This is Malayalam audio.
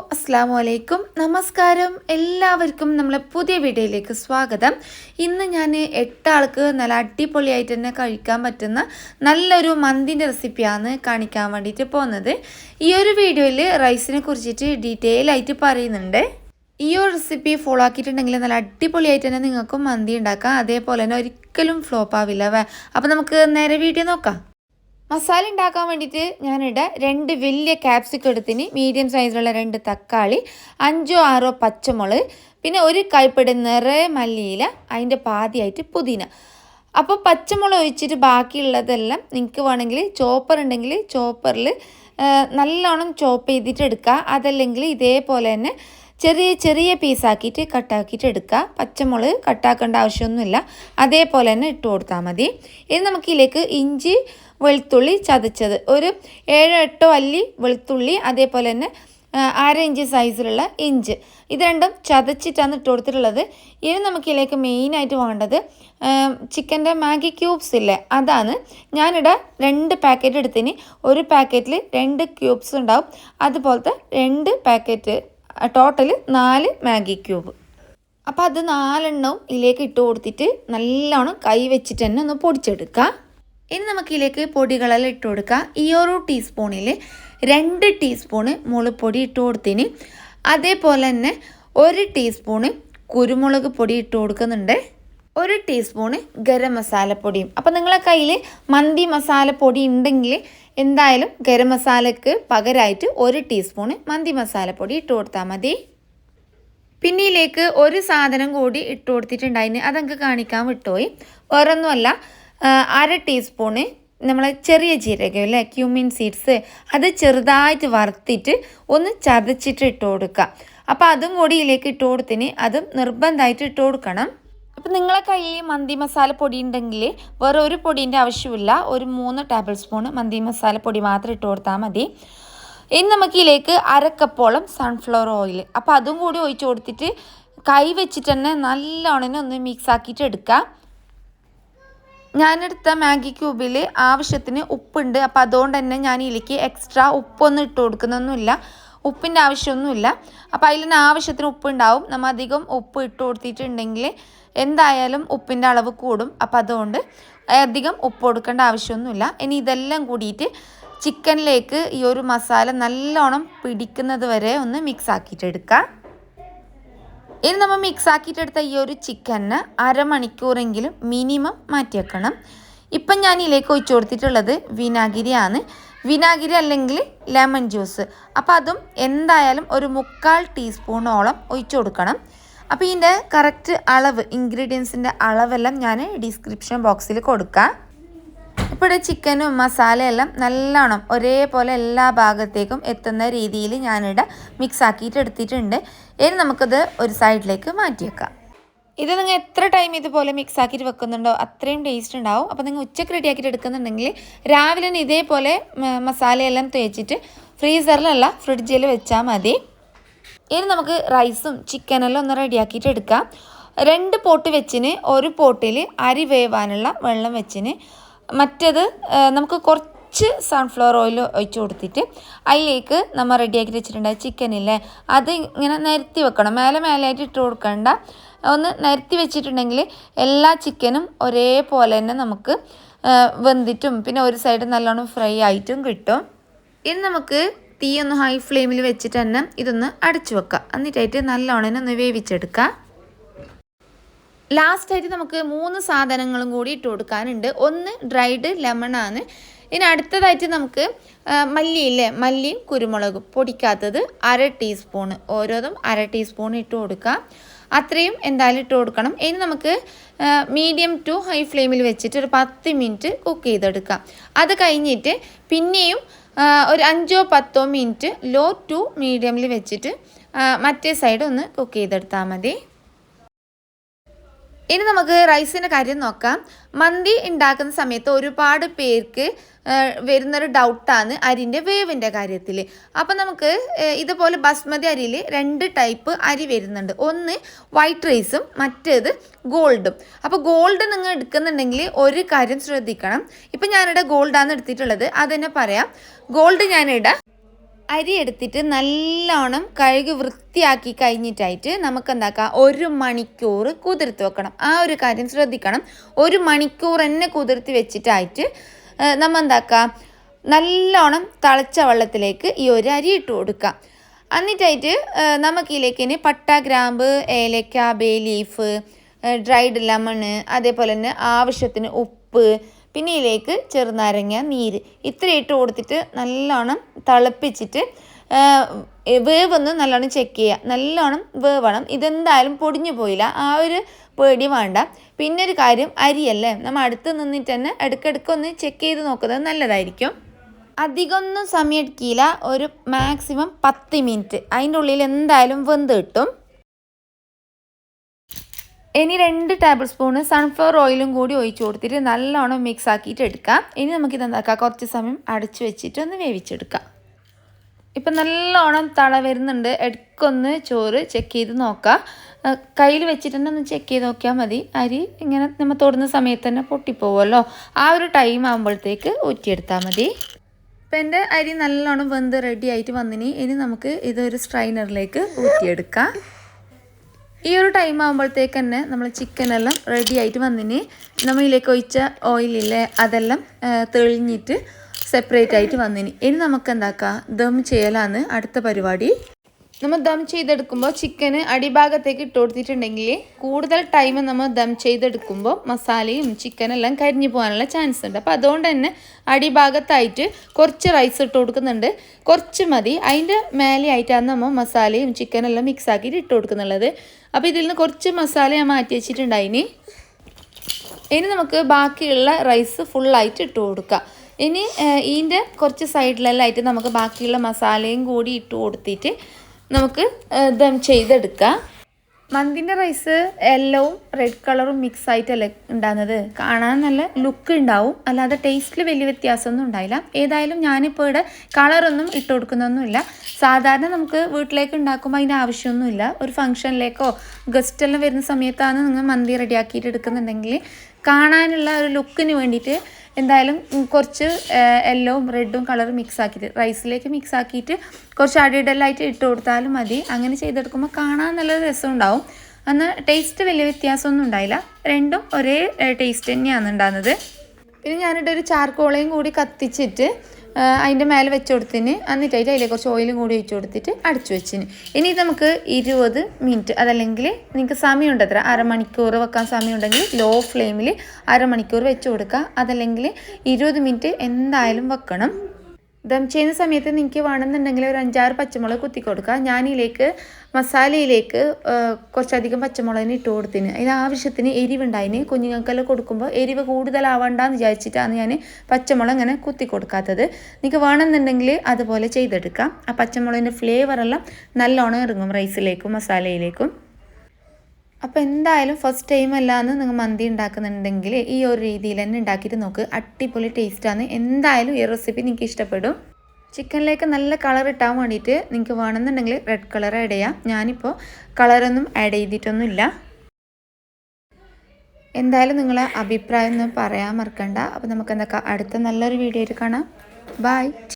അസ്സാം വലൈക്കും നമസ്കാരം. എല്ലാവർക്കും നമ്മളെ പുതിയ വീഡിയോയിലേക്ക് സ്വാഗതം. ഇന്ന് ഞാൻ എട്ടാൾക്ക് നല്ല അടിപൊളിയായിട്ട് തന്നെ കഴിക്കാൻ പറ്റുന്ന നല്ലൊരു മന്തിന്റെ റെസിപ്പിയാണ് കാണിക്കാൻ വേണ്ടിയിട്ട് പോകുന്നത്. ഈ ഒരു വീഡിയോയിൽ റൈസിനെ കുറിച്ചിട്ട് ഡീറ്റെയിൽ ആയിട്ട് പറയുന്നുണ്ട്. ഈ ഒരു റെസിപ്പി ഫോളോ ആക്കിയിട്ടുണ്ടെങ്കിൽ നല്ല അടിപൊളിയായിട്ട് തന്നെ നിങ്ങൾക്കും മന്തി ഉണ്ടാക്കാം. അതേപോലെ തന്നെ ഒരിക്കലും ഫ്ലോപ്പ് ആവില്ല അപ്പോൾ നമുക്ക് നേരെ വീഡിയോ നോക്കാം. മസാല ഉണ്ടാക്കാൻ വേണ്ടിയിട്ട് ഞാനിവിടെ രണ്ട് വലിയ ക്യാപ്സിക്കം എടുത്തിന്. മീഡിയം സൈസിലുള്ള രണ്ട് തക്കാളി അഞ്ചോ ആറോ പച്ചമുളക് പിന്നെ ഒരു കൈപ്പടി നിറയെ മല്ലിയില അതിന്റെ പാതിയായിട്ട് പുതിന. അപ്പോൾ പച്ചമുളക് ഒഴിച്ചിട്ട് ബാക്കിയുള്ളതെല്ലാം നിങ്ങൾക്ക് വേണമെങ്കിൽ ചോപ്പർ ഉണ്ടെങ്കിൽ ചോപ്പറിൽ നല്ലോണം ചോപ്പ് ചെയ്തിട്ട് എടുക്കുക. അതല്ലെങ്കിൽ ഇതേപോലെ തന്നെ ചെറിയ ചെറിയ പീസാക്കിയിട്ട് കട്ടാക്കിയിട്ട് എടുക്കുക. പച്ചമുളക് കട്ടാക്കേണ്ട ആവശ്യമൊന്നുമില്ല. അതേപോലെ തന്നെ ഇട്ട് കൊടുത്താൽ മതി. ഇനി നമുക്കിതിലേക്ക് ഇഞ്ചി വെളുത്തുള്ളി ചതച്ചത്. ഒരു ഏഴോ എട്ടോ അല്ലി വെളുത്തുള്ളി അതേപോലെ തന്നെ അര ഇഞ്ച് സൈസിലുള്ള ഇഞ്ച്. ഇത് രണ്ടും ചതച്ചിട്ടാണ് ഇട്ട് കൊടുത്തിട്ടുള്ളത്. ഇനി നമുക്കിതിലേക്ക് മെയിനായിട്ട് വേണ്ടത് ചിക്കന്റെ മാഗി ക്യൂബ്സ് ഇല്ലേ? അതാണ്. ഞാനിവിടെ രണ്ട് പാക്കറ്റ് എടുത്തിന്. ഒരു പാക്കറ്റിൽ രണ്ട് ക്യൂബ്സ് ഉണ്ടാവും. അതുപോലത്തെ രണ്ട് പാക്കറ്റ് ടോട്ടൽ നാല് മാഗി ക്യൂബ്. അപ്പോൾ അത് നാലെണ്ണവും ഇതിലേക്ക് ഇട്ട് കൊടുത്തിട്ട് നല്ലോണം കൈ വെച്ചിട്ട് തന്നെ ഒന്ന് പൊടിച്ചെടുക്കുക ഇനി നമുക്ക് ഇതിലേക്ക് പൊടികളെല്ലാം ഇട്ട് കൊടുക്കാം. ഈ ഒരു ടീസ്പൂണിൽ രണ്ട് ടീസ്പൂണ് മുളപ്പൊടി ഇട്ട് കൊടുത്തിന് അതേപോലെ തന്നെ ഒരു ടീസ്പൂണ് കുരുമുളക് പൊടി ഇട്ട് കൊടുക്കുന്നുണ്ട്. ഒരു ടീസ്പൂണ് ഗരം മസാലപ്പൊടിയും. അപ്പോൾ നിങ്ങളെ കയ്യിൽ മന്തി മസാലപ്പൊടി ഉണ്ടെങ്കിൽ എന്തായാലും ഗരം മസാലക്ക് പകരമായിട്ട് ഒരു ടീസ്പൂണ് മന്തി മസാലപ്പൊടി ഇട്ട് കൊടുത്താൽ മതി. പിന്നിലേക്ക് ഒരു സാധനം കൂടി ഇട്ട് കൊടുത്തിട്ടുണ്ടായിന് അതങ്ങ് കാണിക്കാൻ വിട്ടുപോയി. വേറൊന്നുമല്ല അര ടീസ്പൂണ് നമ്മൾ ചെറിയ ജീരകം അല്ലേ? ക്യൂമിൻ സീഡ്സ് അത് ചെറുതായിട്ട് വറുത്തിട്ട് ഒന്ന് ചതച്ചിട്ട് ഇട്ട് കൊടുക്കുക. അപ്പോൾ അതും കൂടി ഇതിലേക്ക് ഇട്ട് കൊടുത്തിന് അതും നിർബന്ധമായിട്ട് ഇട്ട് കൊടുക്കണം. അപ്പം നിങ്ങളെ കയ്യിൽ മന്തി മസാല പൊടി ഉണ്ടെങ്കിൽ വേറെ ഒരു പൊടീന്റെ ആവശ്യമില്ല. ഒരു മൂന്ന് ടേബിൾ സ്പൂൺ മന്തി മസാല പൊടി മാത്രം ഇട്ട് കൊടുത്താൽ മതി. ഇനി നമുക്ക് ഇതിലേക്ക് അരക്കപ്പോളം സൺഫ്ലവർ ഓയിൽ അപ്പോൾ അതും കൂടി ഒഴിച്ച് കൊടുത്തിട്ട് കൈ വെച്ചിട്ട് തന്നെ നല്ലോണം ഒന്ന് മിക്സ് ആക്കിയിട്ട് എടുക്കാം. ഞാനെടുത്ത മാഗി ക്യൂബിൽ ആവശ്യത്തിന് ഉപ്പുണ്ട്. അപ്പോൾ അതുകൊണ്ട് തന്നെ ഞാൻ ഇതിലേക്ക് എക്സ്ട്രാ ഉപ്പൊന്നും ഇട്ട് കൊടുക്കുന്നൊന്നുമില്ല. ഉപ്പിന്റെ ആവശ്യമൊന്നുമില്ല. അപ്പോൾ അതിൽ ആവശ്യത്തിന് ഉപ്പുണ്ടാവും. നമ്മൾ അധികം ഉപ്പ് ഇട്ട് കൊടുത്തിട്ടുണ്ടെങ്കിൽ എന്തായാലും ഉപ്പിന്റെ അളവ് കൂടും. അപ്പോൾ അതുകൊണ്ട് അധികം ഉപ്പ് കൊടുക്കേണ്ട ആവശ്യമൊന്നുമില്ല. ഇനി ഇതെല്ലാം കൂടിയിട്ട് ചിക്കനിലേക്ക് ഈ ഒരു മസാല നല്ലോണം പിടിക്കുന്നത് വരെ ഒന്ന് മിക്സ് ആക്കിയിട്ട് എടുക്കാം. ഇനി നമ്മൾ മിക്സ് ആക്കിയിട്ടെടുത്ത ഈ ഒരു ചിക്കന് അരമണിക്കൂറെങ്കിലും മിനിമം മാറ്റി വെക്കണം ഇപ്പം ഞാൻ ഇതിലേക്ക് ഒഴിച്ചു കൊടുത്തിട്ടുള്ളത് വിനാഗിരിയാണ്. വിനാഗിരി അല്ലെങ്കിൽ ലെമൺ ജ്യൂസ്. അപ്പോൾ അതും എന്തായാലും ഒരു മുക്കാൽ ടീസ്പൂണോളം ഒഴിച്ചു കൊടുക്കണം. അപ്പോൾ ഇതിന്റെ കറക്റ്റ് അളവ് ഇൻഗ്രീഡിയൻസിന്റെ അളവെല്ലാം ഞാൻ ഡിസ്ക്രിപ്ഷൻ ബോക്സിൽ കൊടുക്കാം. ഇപ്പോൾ ചിക്കനും മസാലയെല്ലാം നല്ലോണം ഒരേപോലെ എല്ലാ ഭാഗത്തേക്കും എത്തുന്ന രീതിയിൽ ഞാനിവിടെ മിക്സ് ആക്കിയിട്ട് എടുത്തിട്ടുണ്ട്. ഇനി നമുക്കത് ഒരു സൈഡിലേക്ക് മാറ്റി വെക്കാം ഇത് നിങ്ങൾ എത്ര ടൈം ഇതുപോലെ മിക്സ് ആക്കിയിട്ട് വെക്കുന്നുണ്ടോ അത്രയും ടേസ്റ്റ് ഉണ്ടാവും. അപ്പോൾ നിങ്ങൾ ഉച്ചയ്ക്ക് റെഡി ആക്കിയിട്ട് എടുക്കുന്നുണ്ടെങ്കിൽ രാവിലെ ഇതേപോലെ മസാലയെല്ലാം തേച്ചിട്ട് ഫ്രീസറിലല്ല ഫ്രിഡ്ജിൽ വെച്ചാൽ മതി. ഇനി നമുക്ക് റൈസും ചിക്കനെല്ലാം ഒന്ന് റെഡിയാക്കിയിട്ട് എടുക്കാം. രണ്ട് പോട്ട് വെച്ചിന് ഒരു പോട്ടിൽ അരി വേവാനുള്ള വെള്ളം വെച്ചിന്. മറ്റത് നമുക്ക് കുറച്ച് സൺഫ്ലവർ ഓയിൽ ഒഴിച്ച് കൊടുത്തിട്ട് അതിലേക്ക് നമ്മൾ റെഡിയാക്കി വെച്ചിട്ടുണ്ടായ ചിക്കനില്ലേ അത് ഇങ്ങനെ നിരത്തി വെക്കണം. മേലെ മേലായിട്ട് ഇട്ട് കൊടുക്കണ്ട. ഒന്ന് നിരത്തി വെച്ചിട്ടുണ്ടെങ്കിൽ എല്ലാ ചിക്കനും ഒരേപോലെ തന്നെ നമുക്ക് വെന്തിട്ടും പിന്നെ ഒരു സൈഡ് നല്ലോണം ഫ്രൈ ആയിട്ടും കിട്ടും. ഇനി നമുക്ക് തീ ഒന്ന് ഹൈ ഫ്ലെയിമിൽ വെച്ചിട്ട് തന്നെ ഇതൊന്ന് അടച്ചു വെക്കാം. എന്നിട്ടായിട്ട് നല്ലോണം ഒന്ന് വേവിച്ചെടുക്കാം. ലാസ്റ്റായിട്ട് നമുക്ക് മൂന്ന് സാധനങ്ങളും കൂടി ഇട്ട് കൊടുക്കാനുണ്ട്. ഒന്ന് ഡ്രൈഡ് ലെമണാണ് ഇനി അടുത്തതായിട്ട് നമുക്ക് മല്ലി മല്ലിയില്ലേ മല്ലിയും കുരുമുളകും പൊടിക്കാത്തത് അര ടീസ്പൂണ്. ഓരോന്നും അര ടീസ്പൂൺ ഇട്ട് കൊടുക്കാം. അത്രയും എന്തായാലും ഇട്ട് കൊടുക്കണം. ഇനി നമുക്ക് മീഡിയം ടു ഹൈ ഫ്ലെയിമിൽ വെച്ചിട്ട് ഒരു പത്ത് മിനിറ്റ് കുക്ക് ചെയ്തെടുക്കാം. അത് കഴിഞ്ഞിട്ട് പിന്നെയും ഒരു അഞ്ചോ പത്തോ മിനിറ്റ് ലോ ടു മീഡിയമിൽ വെച്ചിട്ട് മറ്റേ സൈഡ് ഒന്ന് കുക്ക് ചെയ്തെടുത്താൽ മതി. ഇനി നമുക്ക് റൈസിന്റെ കാര്യം നോക്കാം. മന്തി ഉണ്ടാക്കുന്ന സമയത്ത് ഒരുപാട് പേർക്ക് വരുന്നൊരു ഡൗട്ടാണ് അരിന്റെ വേവിന്റെ കാര്യത്തിൽ അപ്പോൾ നമുക്ക് ഇതുപോലെ ബസ്മതി അരിയിൽ രണ്ട് ടൈപ്പ് അരി വരുന്നുണ്ട്. ഒന്ന് വൈറ്റ് റൈസും മറ്റേത് ഗോൾഡും അപ്പോൾ ഗോൾഡ് നിങ്ങൾ എടുക്കുന്നുണ്ടെങ്കിൽ ഒരു കാര്യം ശ്രദ്ധിക്കണം. ഇപ്പം ഞാനിവിടെ ഗോൾഡാണ് എടുത്തിട്ടുള്ളത്. അത് പറയാം. ഗോൾഡ് ഞാനിവിടെ അരി എടുത്തിട്ട് നല്ലോണം കഴുകി വൃത്തിയാക്കി കഴിഞ്ഞിട്ടായിട്ട് നമുക്ക് എന്താക്കാം ഒരു മണിക്കൂർ കുതിർത്ത് വെക്കണം. ആ ഒരു കാര്യം ശ്രദ്ധിക്കണം. ഒരു മണിക്കൂർ തന്നെ കുതിർത്ത് വെച്ചിട്ടായിട്ട് നമ്മൾ നമ്മ എന്താക്കാം നല്ലോണം തിളച്ച വെള്ളത്തിലേക്ക് ഈ ഒരു അരി ഇട്ട് കൊടുക്കാം. എന്നിട്ടായിട്ട് നമുക്കിതിലേക്ക് ഇനി പട്ട ഗ്രാമ്പ് ഏലക്ക ബേ ലീഫ് ഡ്രൈഡ് ലെമണ് അതേപോലെ തന്നെ ആവശ്യത്തിന് ഉപ്പ് പിന്നെ ഇതിലേക്ക് ചെറുനാരങ്ങ നീര് ഇത്ര ഇട്ട് കൊടുത്തിട്ട് നല്ലോണം തിളപ്പിച്ചിട്ട് വേവ് ഒന്ന് നല്ലോണം ചെക്ക് ചെയ്യുക. നല്ലോണം വേവണം. ഇതെന്തായാലും പൊടിഞ്ഞു പോയില്ല. ആ ഒരു പേടി വേണ്ട. പിന്നെ ഒരു കാര്യം അരിയല്ലേ? നമ്മൾ അടുത്ത് നിന്നിട്ട് തന്നെ ഇടയ്ക്കിടയ്ക്ക് ഒന്ന് ചെക്ക് ചെയ്ത് നോക്കുന്നത് നല്ലതായിരിക്കും. അധികമൊന്നും സമയം എടുക്കില്ല. ഒരു മാക്സിമം പത്ത് മിനിറ്റ് അതിന്റെ ഉള്ളിൽ എന്തായാലും വെന്ത് കിട്ടും. ഇനി രണ്ട് ടേബിൾ സ്പൂണ് സൺഫ്ലവർ ഓയിലും കൂടി ഒഴിച്ചു കൊടുത്തിട്ട് നല്ലോണം മിക്സ് ആക്കിയിട്ട് എടുക്കാം. ഇനി നമുക്കിത് എന്താക്കാം? കുറച്ച് സമയം അടച്ചു വെച്ചിട്ട് ഒന്ന് വേവിച്ചെടുക്കാം. ഇപ്പം നല്ലോണം തള വരുന്നുണ്ട്. ഇടയ്ക്കൊന്ന് ചോറ് ചെക്ക് ചെയ്ത് നോക്കാം. കയ്യിൽ വെച്ചിട്ട് തന്നെ ഒന്ന് ചെക്ക് ചെയ്ത് നോക്കിയാൽ മതി. അരി ഇങ്ങനെ നമ്മൾ തൊടുന്ന സമയത്ത് തന്നെ പൊട്ടിപ്പോവുമല്ലോ. ആ ഒരു ടൈം ആകുമ്പോഴത്തേക്ക് ഊറ്റിയെടുത്താൽ മതി. ഇപ്പം എന്റെ അരി നല്ലോണം വെന്ത് റെഡി ആയിട്ട് വന്നിനി. ഇനി നമുക്ക് ഇതൊരു സ്ട്രൈനറിലേക്ക് ഊറ്റിയെടുക്കാം. ഈ ഒരു ടൈം ആകുമ്പോഴത്തേക്ക് തന്നെ നമ്മൾ ചിക്കനെല്ലാം റെഡി ആയിട്ട് വന്നിന്. നമ്മൾ ഇതിലേക്ക് ഒഴിച്ച ഓയിലില്ലേ അതെല്ലാം തെളിഞ്ഞിട്ട് സെപ്പറേറ്റ് ആയിട്ട് വന്നിന്. ഇനി നമുക്ക് എന്താക്കാം? ദം ചെയ്യലാണ് അടുത്ത പരിപാടി. നമ്മൾ ദം ചെയ്തെടുക്കുമ്പോൾ ചിക്കന് അടിഭാഗത്തേക്ക് ഇട്ട് കൊടുത്തിട്ടുണ്ടെങ്കിൽ കൂടുതൽ ടൈം നമ്മൾ ദം ചെയ്തെടുക്കുമ്പോൾ മസാലയും ചിക്കനെല്ലാം കരിഞ്ഞു പോകാനുള്ള ചാൻസ് ഉണ്ട്. അപ്പോൾ അതുകൊണ്ട് തന്നെ അടിഭാഗത്തായിട്ട് കുറച്ച് റൈസ് ഇട്ട് കൊടുക്കുന്നുണ്ട്. കുറച്ച് മതി. അതിന്റെ മേലെയായിട്ടാണ് നമ്മൾ മസാലയും ചിക്കനെല്ലാം മിക്സ് ആക്കിയിട്ട് ഇട്ട് കൊടുക്കുന്നുള്ളത്. അപ്പോൾ ഇതിൽ നിന്ന് കുറച്ച് മസാല ഞാൻ മാറ്റി വെച്ചിട്ടുണ്ടായിനി ഇനി. നമുക്ക് ബാക്കിയുള്ള റൈസ് ഫുള്ളായിട്ട് ഇട്ട് കൊടുക്കാം. ഇനി ഇതിന്റെ കുറച്ച് സൈഡിലെല്ലാം ആയിട്ട് നമുക്ക് ബാക്കിയുള്ള മസാലയും കൂടി ഇട്ട് കൊടുത്തിട്ട് നമുക്ക് ദം ചെയ്തെടുക്കാം. മന്തിന്റെ റൈസ് യെല്ലോവും റെഡ് കളറും മിക്സ് ആയിട്ടല്ലേ ഉണ്ടാകുന്നത്? കാണാൻ നല്ല ലുക്ക് ഉണ്ടാവും. അല്ലാതെ ടേസ്റ്റിൽ വലിയ വ്യത്യാസമൊന്നും ഉണ്ടായില്ല. ഏതായാലും ഞാനിപ്പോൾ ഇവിടെ കളറൊന്നും ഇട്ട് കൊടുക്കുന്നൊന്നുമില്ല. സാധാരണ നമുക്ക് വീട്ടിലേക്ക് ഉണ്ടാക്കുമ്പോൾ അതിന്റെ ആവശ്യമൊന്നുമില്ല. ഒരു ഫംഗ്ഷനിലേക്കോ ഗസ്റ്റ് എല്ലാം വരുന്ന സമയത്താണ് നിങ്ങൾ മന്തി റെഡിയാക്കിയിട്ട് എടുക്കുന്നുണ്ടെങ്കിൽ കാണാനുള്ള ഒരു ലുക്കിന് വേണ്ടിയിട്ട് എന്തായാലും കുറച്ച് യെല്ലോവും റെഡും കളർ മിക്സ് ആക്കിയിട്ട് റൈസിലേക്ക് മിക്സ് ആക്കിയിട്ട് കുറച്ച് അടിയിടലായിട്ട് ഇട്ട് കൊടുത്താലും മതി. അങ്ങനെ ചെയ്തെടുക്കുമ്പോൾ കാണാൻ നല്ല രസം ഉണ്ടാവും എന്നാൽ ടേസ്റ്റ് വലിയ വ്യത്യാസമൊന്നും ഉണ്ടായില്ല. രണ്ടും ഒരേ ടേസ്റ്റ് തന്നെയാണ് ഉണ്ടാകുന്നത്. പിന്നെ ഞാനിവിടെ ഒരു ചാർക്കോളയും കൂടി കത്തിച്ചിട്ട് അതിന്റെ മേലെ വെച്ച് കൊടുത്തിന് എന്നിട്ടായിട്ട് അതിലേക്ക് കുറച്ച് ഓയിലും കൂടി ഒഴിച്ച് കൊടുത്തിട്ട് അടച്ചു വെച്ചിന്. ഇനി നമുക്ക് ഇരുപത് മിനിറ്റ് അതല്ലെങ്കിൽ നിങ്ങൾക്ക് സമയമുണ്ട് അത്ര അരമണിക്കൂർ വെക്കാൻ സമയം ഉണ്ടെങ്കിൽ ലോ ഫ്ലെയിമിൽ അരമണിക്കൂർ വെച്ച് കൊടുക്കുക. അതല്ലെങ്കിൽ ഇരുപത് മിനിറ്റ് എന്തായാലും വെക്കണം. ദം ചെയ്യുന്ന സമയത്ത് നിങ്ങൾക്ക് വേണമെന്നുണ്ടെങ്കിൽ ഒരു അഞ്ചാറ് പച്ചമുളക് കുത്തി കൊടുക്കുക. ഞാനിതിലേക്ക് മസാലയിലേക്ക് കുറച്ചധികം പച്ചമുളകിന് ഇട്ട് കൊടുത്തിന്. അതിന് ആവശ്യത്തിന് എരിവുണ്ടായിന്. കുഞ്ഞുങ്ങൾക്കെല്ലാം കൊടുക്കുമ്പോൾ എരിവ് കൂടുതലാവണ്ടെന്ന് വിചാരിച്ചിട്ടാണ് ഞാൻ പച്ചമുളക് ഇങ്ങനെ കുത്തി കൊടുക്കാത്തത്. നിങ്ങൾക്ക് വേണമെന്നുണ്ടെങ്കിൽ അതുപോലെ ചെയ്തെടുക്കാം. ആ പച്ചമുളകിന്റെ ഫ്ലേവറെല്ലാം നല്ലോണം ഇറങ്ങും റൈസിലേക്കും മസാലയിലേക്കും. അപ്പോൾ എന്തായാലും ഫസ്റ്റ് ടൈം അല്ലാന്ന് നിങ്ങൾ മന്തി ഉണ്ടാക്കുന്നുണ്ടെങ്കിൽ ഈ ഒരു രീതിയിൽ തന്നെ ഉണ്ടാക്കിയിട്ട് നോക്ക്. അടിപൊളി ടേസ്റ്റാണ് എന്തായാലും ഈ റെസിപ്പി നിങ്ങൾക്ക് ഇഷ്ടപ്പെടും. ചിക്കനിലേക്ക് നല്ല കളർ ഇട്ടാൻ വേണ്ടിയിട്ട് നിങ്ങൾക്ക് വേണമെന്നുണ്ടെങ്കിൽ റെഡ് കളർ ആഡ് ചെയ്യാം. ഞാനിപ്പോൾ കളറൊന്നും ആഡ് ചെയ്തിട്ടൊന്നുമില്ല. എന്തായാലും നിങ്ങളെ അഭിപ്രായം ഒന്നും പറയാൻ മറക്കണ്ട. അപ്പോൾ നമുക്ക് എന്തൊക്കെ? അടുത്ത നല്ലൊരു വീഡിയോ ആയിട്ട് കാണാം. ബായ്